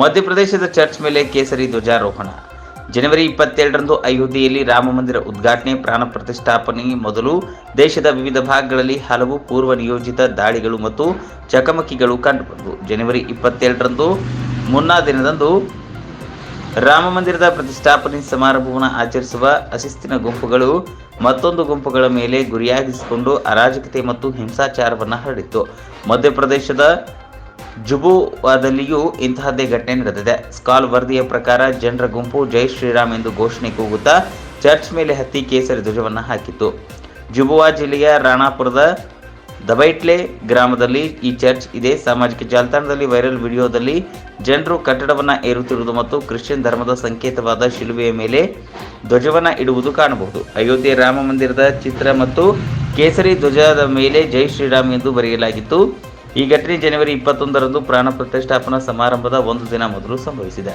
ಮಧ್ಯಪ್ರದೇಶದ ಚರ್ಚ್ ಮೇಲೆ ಕೇಸರಿ ಧ್ವಜಾರೋಹಣ. ಜನವರಿ ಇಪ್ಪತ್ತೆರಡರಂದು ಅಯೋಧ್ಯೆಯಲ್ಲಿ ರಾಮ ಮಂದಿರ ಉದ್ಘಾಟನೆ, ಪ್ರಾಣ ಪ್ರತಿಷ್ಠಾಪನೆ ಮೊದಲು ದೇಶದ ವಿವಿಧ ಭಾಗಗಳಲ್ಲಿ ಹಲವು ಪೂರ್ವ ನಿಯೋಜಿತ ದಾಳಿಗಳು ಮತ್ತು ಚಕಮಕಿಗಳು ಕಂಡುಬಂದವು ಜನವರಿ ಇಪ್ಪತ್ತೆರಡರಂದು ಮುನ್ನಾ ದಿನದಂದು ರಾಮ ಮಂದಿರದ ಪ್ರತಿಷ್ಠಾಪನೆ ಸಮಾರಂಭವನ್ನು ಆಚರಿಸುವ ಅಶಿಸ್ತಿನ ಗುಂಪುಗಳು ಮತ್ತೊಂದು ಗುಂಪುಗಳ ಮೇಲೆ ಗುರಿಯಾಗಿಸಿಕೊಂಡು ಅರಾಜಕತೆ ಮತ್ತು ಹಿಂಸಾಚಾರವನ್ನು ಹರಡಿತ್ತು. ಮಧ್ಯಪ್ರದೇಶದ ಜುಬುವಾದಲ್ಲಿಯೂ ಇಂತಹದ್ದೇ ಘಟನೆ ನಡೆದಿದೆ. ಸ್ಕಾಲ್ ವರದಿಯ ಪ್ರಕಾರ ಜನರ ಗುಂಪು ಜೈ ಶ್ರೀರಾಮ್ ಎಂದು ಘೋಷಣೆ ಕೂಗುತ್ತಾ ಚರ್ಚ್ ಮೇಲೆ ಹತ್ತಿ ಕೇಸರಿ ಧ್ವಜವನ್ನು ಹಾಕಿತ್ತು. ಜುಬುವಾ ಜಿಲ್ಲೆಯ ರಾಣಾಪುರದ ದಬೈಟ್ಲೆ ಗ್ರಾಮದಲ್ಲಿ ಈ ಚರ್ಚ್ ಇದೆ. ಸಾಮಾಜಿಕ ಜಾಲತಾಣದಲ್ಲಿ ವೈರಲ್ ವಿಡಿಯೋದಲ್ಲಿ ಜನರು ಕಟ್ಟಡವನ್ನು ಏರುತ್ತಿರುವುದು ಮತ್ತು ಕ್ರಿಶ್ಚಿಯನ್ ಧರ್ಮದ ಸಂಕೇತವಾದ ಶಿಲುಬೆಯ ಮೇಲೆ ಧ್ವಜವನ್ನು ಇಡುವುದು ಕಾಣಬಹುದು. ಅಯೋಧ್ಯೆ ರಾಮ ಮಂದಿರದ ಚಿತ್ರ ಮತ್ತು ಕೇಸರಿ ಧ್ವಜದ ಮೇಲೆ ಜೈ ಶ್ರೀರಾಮ್ ಎಂದು ಬರೆಯಲಾಗಿತ್ತು. ಈ ಘಟನೆ ಜನವರಿ ಇಪ್ಪತ್ತೊಂದರಂದು ಪ್ರಾಣ ಪ್ರತಿಷ್ಠಾಪನಾ ಸಮಾರಂಭದ ಒಂದು ದಿನ ಮೊದಲು ಸಂಭವಿಸಿದೆ.